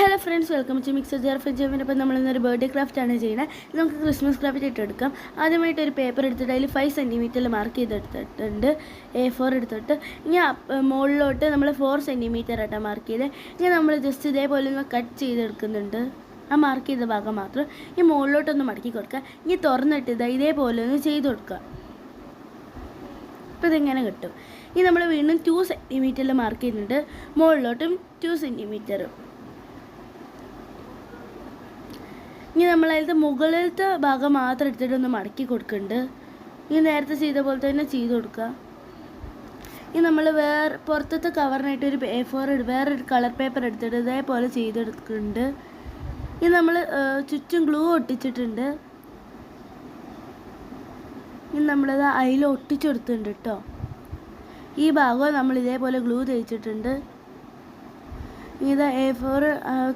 Hello friends welcome to mixer jar ഫെജമിന്റെ അപ്പം നമ്മൾ ഇന്നൊരു ബർത്ത്ഡേ ക്രാഫ്റ്റ് ആണ് ചെയ്യുന്നത്. നമുക്ക് ക്രിസ്മസ് ക്രാഫ്റ്റ് ഇട്ട് എടുക്കാം. ആദ്യമായിട്ട് ഒരു പേപ്പർ എടുത്തിട്ട് അതിൽ ഫൈവ് സെന്റിമീറ്ററിൽ മാർക്ക് ചെയ്തെടുത്തിട്ടുണ്ട്. എ ഫോർ എടുത്തിട്ട്. ഇനി മുകളിലോട്ട് നമ്മൾ ഫോർ സെന്റിമീറ്റർ ആയിട്ടാണ് മാർക്ക് ചെയ്ത്. ഇനി നമ്മൾ ജസ്റ്റ് ഇതേപോലെ ഒന്ന് കട്ട് ചെയ്തെടുക്കുന്നുണ്ട്. ആ മാർക്ക് ചെയ്ത ഭാഗം മാത്രം. ഈ മുകളിലോട്ടൊന്ന് മടക്കി കൊടുക്കുക ഇനി തുറന്നിട്ട് ഇതാ ഇതേപോലെ ഒന്ന് ചെയ്ത് കൊടുക്കുക. അപ്പോൾ ഇതെങ്ങനെ കിട്ടും? ഇനി നമ്മൾ വീണ്ടും ടു സെന്റിമീറ്ററിൽ മാർക്ക് ചെയ്യുന്നുണ്ട്. മുകളിലോട്ടും ടു സെന്റിമീറ്റർ ഇനി നമ്മൾ അതിലത്തെ മുകളിലത്തെ ഭാഗം മാത്രം എടുത്തിട്ട് ഒന്ന് മടക്കി കൊടുക്കുന്നുണ്ട് ഇനി നേരത്തെ ചെയ്ത പോലെ തന്നെ ചെയ്ത് കൊടുക്കുക. ഇനി നമ്മൾ വേറെ പുറത്തത്തെ കവറിനായിട്ട് ഒരു എ ഫോർ വേറൊരു കളർ പേപ്പർ എടുത്തിട്ട് ഇതേപോലെ ചെയ്തെടുക്കുന്നുണ്ട് ഇനി നമ്മൾ ചുറ്റും ഗ്ലൂ ഒട്ടിച്ചിട്ടുണ്ട്. ഇനി നമ്മളത് അതിൽ ഒട്ടിച്ചെടുത്തിട്ടുണ്ട് കേട്ടോ ഈ ഭാഗവും നമ്മൾ ഇതേപോലെ ഗ്ലൂ തേച്ചിട്ടുണ്ട്. ഇത് എ ഫോർ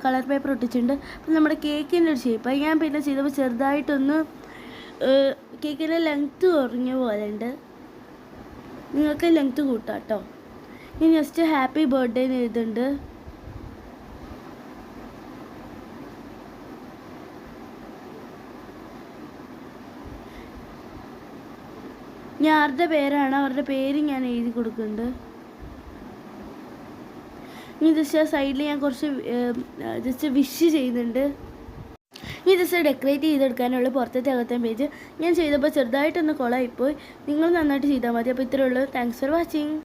കളർ പേപ്പർ ഒട്ടിച്ചിട്ടുണ്ട്. അപ്പം നമ്മുടെ കേക്കിന്റെ ഒരു ഷേപ്പ് ഞാൻ പിന്നെ ചെയ്തപ്പോൾ ചെറുതായിട്ടൊന്ന് കേക്കിന്റെ ലെങ്ത്ത് കുറഞ്ഞ പോലെ ഉണ്ട് നിങ്ങൾക്ക് ലെങ്ത്ത് കൂട്ടാം കേട്ടോ ഇനി ജസ്റ്റ് ഹാപ്പി ബർത്ത്ഡേ എന്ന് എഴുതുന്നുണ്ട്. ഞാൻ ആരുടെ പേരാണ്? അവരുടെ പേര് ഞാൻ എഴുതി കൊടുക്കുന്നുണ്ട്. ഇനി ജസ്റ്റ് ആ സൈഡിൽ ഞാൻ കുറച്ച് ജസ്റ്റ് വിഷ് ചെയ്യുന്നുണ്ട്. ഇനി ജസ്റ്റ് ഡെക്കറേറ്റ് ചെയ്തെടുക്കാനുള്ള പുറത്തേക്ക് അകത്തെ പേജ് ഞാൻ ചെയ്തപ്പോൾ ചെറുതായിട്ടൊന്ന് കുളമായിപ്പോയി നിങ്ങൾ നന്നായിട്ട് ചെയ്താൽ മതി. അപ്പോൾ ഇത്രയേ ഉള്ളൂ. Thanks for watching